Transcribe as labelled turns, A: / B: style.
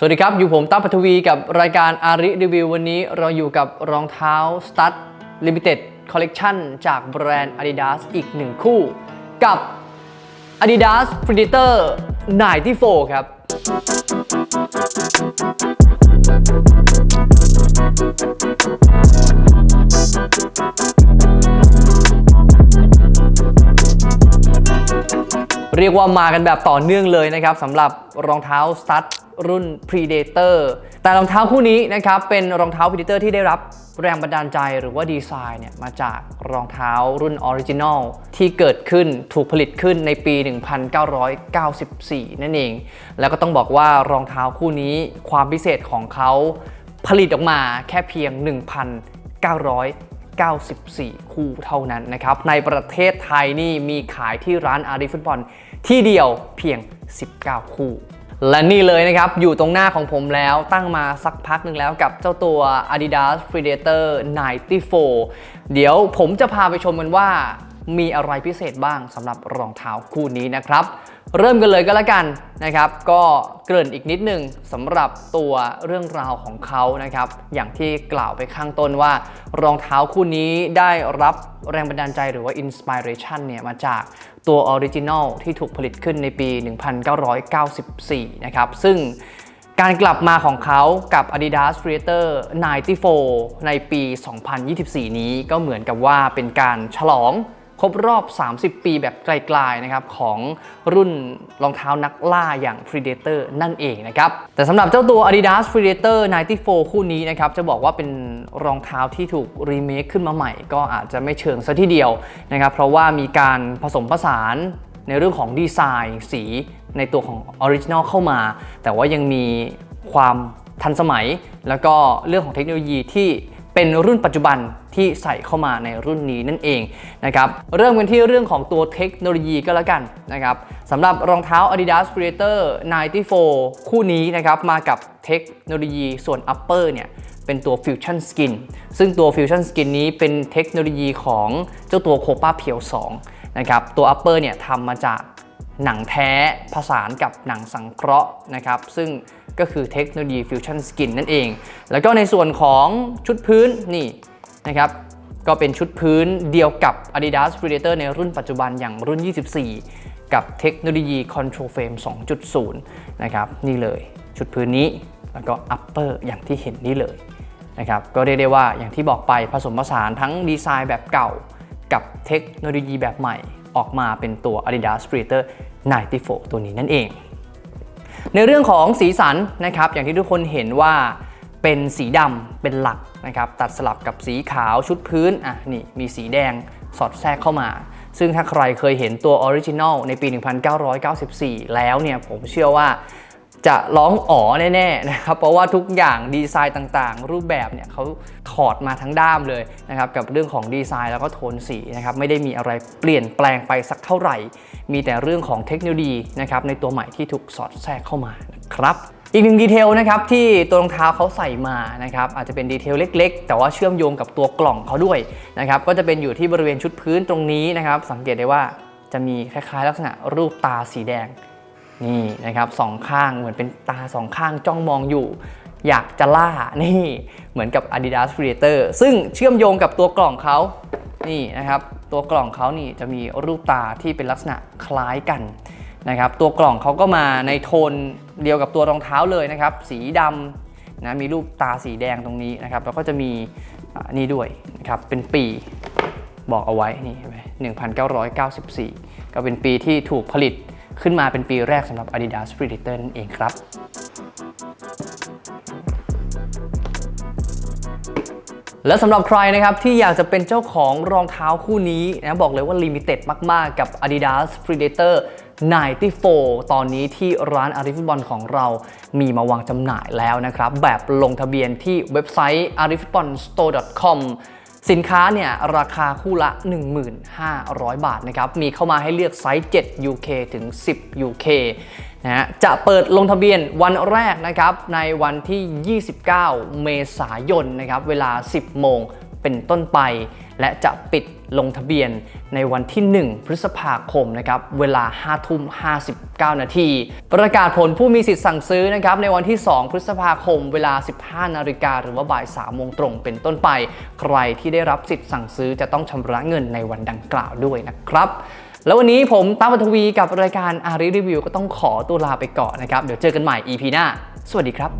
A: สวัสดีครับ อยู่ผมตั้มปัทวีกับรายการอาริรีวิววันนี้เราอยู่กับรองเท้า Stud Limited Collection จากแบรนด์ Adidas อีกหนึ่งคู่ กับ Adidas Predator 94 ครับ เรียกว่ามากันแบบต่อเนื่องเลยนะครับสำหรับรองเท้าสตั๊ด รุ่น Predator แต่รองเท้าคู่นี้นะครับเป็นรองเท้า Predator ที่ได้รับแรงบันดาลใจหรือว่าดีไซน์เนี่ยมาจากรองเท้ารุ่นออริจินอลที่เกิดขึ้นถูกผลิตขึ้นในปี 1994 นั่นเอง แล้วก็ต้องบอกว่ารองเท้าคู่นี้ความพิเศษของเขาผลิตออกมาแค่เพียง 1,900 94 คู่เท่านั้นนะครับ ในประเทศไทยนี่มีขายที่ร้านอารีฟุตบอลที่เดียวเพียง 19 คู่ และนี่เลยนะครับ อยู่ตรงหน้าของผมแล้วตั้งมาสักพักหนึ่งแล้วกับเจ้าตัว Adidas Predator 94 เดี๋ยวผมจะพาไปชมกันว่ามีอะไรพิเศษบ้างสำหรับรองเท้าคู่นี้นะครับ เริ่มกันเลยก็แล้วกันนะครับ ก็เกริ่นอีกนิดนึงสำหรับตัวเรื่องราวของเขานะครับ อย่างที่กล่าวไปข้างต้นว่า รองเท้าคู่นี้ได้รับแรงบันดาลใจหรือว่าอินสปิเรชันเนี่ยมาจากตัวออริจินอลที่ถูกผลิตขึ้นในปี 1994 นะครับ ซึ่งการกลับมาของเขากับ Adidas Predator 94 ในปี 2024 นี้ก็เหมือนกับว่าเป็นการฉลอง ครบรอบ 30 ปีแบบไกลๆนะครับของรุ่นรองเท้านักล่าอย่าง Predator นั่นเองนะครับแต่สำหรับเจ้าตัว Adidas Predator 94 คู่นี้นะครับจะบอกว่าเป็นรองเท้าที่ถูกรีเมคขึ้นมาใหม่ ก็อาจจะไม่เชิงซะทีเดียวนะครับเพราะว่ามีการผสมผสานในเรื่องของดีไซน์สีในตัวของออริจินอลเข้ามา แต่ว่ายังมีความทันสมัย แล้วก็เรื่องของเทคโนโลยีที่ เป็นรุ่นปัจจุบันที่ใส่เข้ามาในรุ่นนี้นั่นเองนะครับเริ่มกันที่เรื่องของตัวเทคโนโลยีก็แล้วกันนะครับสำหรับรองเท้า Adidas Predator 94 คู่นี้นะครับมากับเทคโนโลยีส่วน upper เนี่ยเป็นตัว Fusion Skin ซึ่งตัว Fusion Skin นี้เป็นเทคโนโลยีของเจ้าตัว Copa p i e l 2นะครับตัว upper เนี่ยทำมาจาก หนังแท้ผสานกับหนังสังเคราะห์นะครับ ซึ่งก็คือเทคโนโลยี Fusion Skin นั่นเอง แล้วก็ในส่วนของชุดพื้นนี่นะครับก็เป็นชุดพื้นเดียวกับ Adidas Predator ในรุ่นปัจจุบันอย่างรุ่น 24 กับเทคโนโลยี Control Frame 2.0 นะครับ นี่เลยชุดพื้นนี้แล้วก็ upper อย่างที่เห็นนี่เลยนะครับก็เรียกได้ว่าอย่างที่บอกไปผสมผสานทั้งดีไซน์แบบเก่ากับเทคโนโลยีแบบใหม่ ออกมาเป็นตัว Adidas Predator 94 ตัวนี้นั่นเอง ในเรื่องของสีสันนะครับอย่างที่ทุกคนเห็นว่าเป็นสีดำเป็นหลักนะครับตัดสลับกับสีขาวชุดพื้นอะนี่มีสีแดงสอดแทรกเข้ามา ซึ่งถ้าใครเคยเห็นตัวออริจินอลในปี 1994 แล้วเนี่ยผมเชื่อว่า จะร้องอ๋อแน่ๆนะครับเพราะว่าทุกอย่างดีไซน์ต่างๆ รูปแบบเนี่ยเขาถอดมาทั้งด้ามเลยนะครับกับเรื่องของดีไซน์แล้วก็โทนสีนะครับไม่ได้มีอะไรเปลี่ยนแปลงไปสักเท่าไหร่ มีแต่เรื่องของเทคโนโลยีนะครับในตัวใหม่ที่ถูกสอดแทรกเข้ามานะครับอีกหนึ่งดีเทลนะครับที่ตัวรองเท้าเขาใส่มานะครับอาจจะเป็นดีเทลเล็ก ๆ แต่ว่าเชื่อมโยงกับตัวกล่องเขาด้วยนะครับก็จะเป็นอยู่ที่บริเวณชุดพื้นตรงนี้นะครับสังเกตได้ว่าจะมีคล้ายๆ ลักษณะรูปตาสีแดง นี่นะครับสองข้างเหมือนเป็นตาสองข้างจ้องมองอยู่ อยากจะล่านี่เหมือนกับ Adidas Predator ซึ่งเชื่อมโยงกับตัวกล่องเขานี่นะครับ ตัวกล่องเขานี่จะมีรูปตาที่เป็นลักษณะคล้ายกันนะครับตัวกล่องเขาก็มาในโทนเดียวกับตัวรองเท้าเลยนะครับ สีดำนะมีรูปตาสีแดงตรงนี้นะครับแล้วก็จะมีนี่ด้วยนะครับเป็นปีบอกเอาไว้นี่เห็นไหม1994ก็เป็นปีที่ถูกผลิต ขึ้นมาเป็นปีแรกสำหรับ Adidas Predator นั่นเองครับและสำหรับใครนะครับที่อยากจะเป็นเจ้าของรองเท้าคู่นี้นะบอกเลยว่าลิมิเต็ดมาก ๆ กับ Adidas Predator 94 ตอนนี้ที่ร้านอาริฟุตบอลของเรามีมาวางจำหน่ายแล้วนะครับ แบบลงทะเบียนที่เว็บไซต์ arifutbolstore.com สินค้าเนี่ยราคาคู่ละ 1,500 บาทนะครับมีเข้ามาให้เลือกไซส์ 7 UK ถึง 10 UK นะฮะจะเปิดลงทะเบียนวันแรกนะครับในวันที่ 29 เมษายนนะครับเวลา 10 โมง เป็นต้นไป และจะปิดลงทะเบียนในวันที่ 1 พฤษภาคมนะครับเวลา5ทุ่ม59 นาที ประกาศผลผู้มีสิทธิ์สั่งซื้อนะครับในวันที่ 2 พฤษภาคม เวลา 15 นาฬิกาหรือว่าบ่าย3โมงตรงเป็นต้นไป ใครที่ได้รับสิทธิ์สั่งซื้อจะต้องชำระเงินในวันดังกล่าวด้วยนะครับแล้ววันนี้ผมตั้มปัทวีกับรายการอารีรีวิวก็ต้องขอตัวลาไปก่อนนะครับ เดี๋ยวเจอกันใหม่ EP หน้า สวัสดีครับ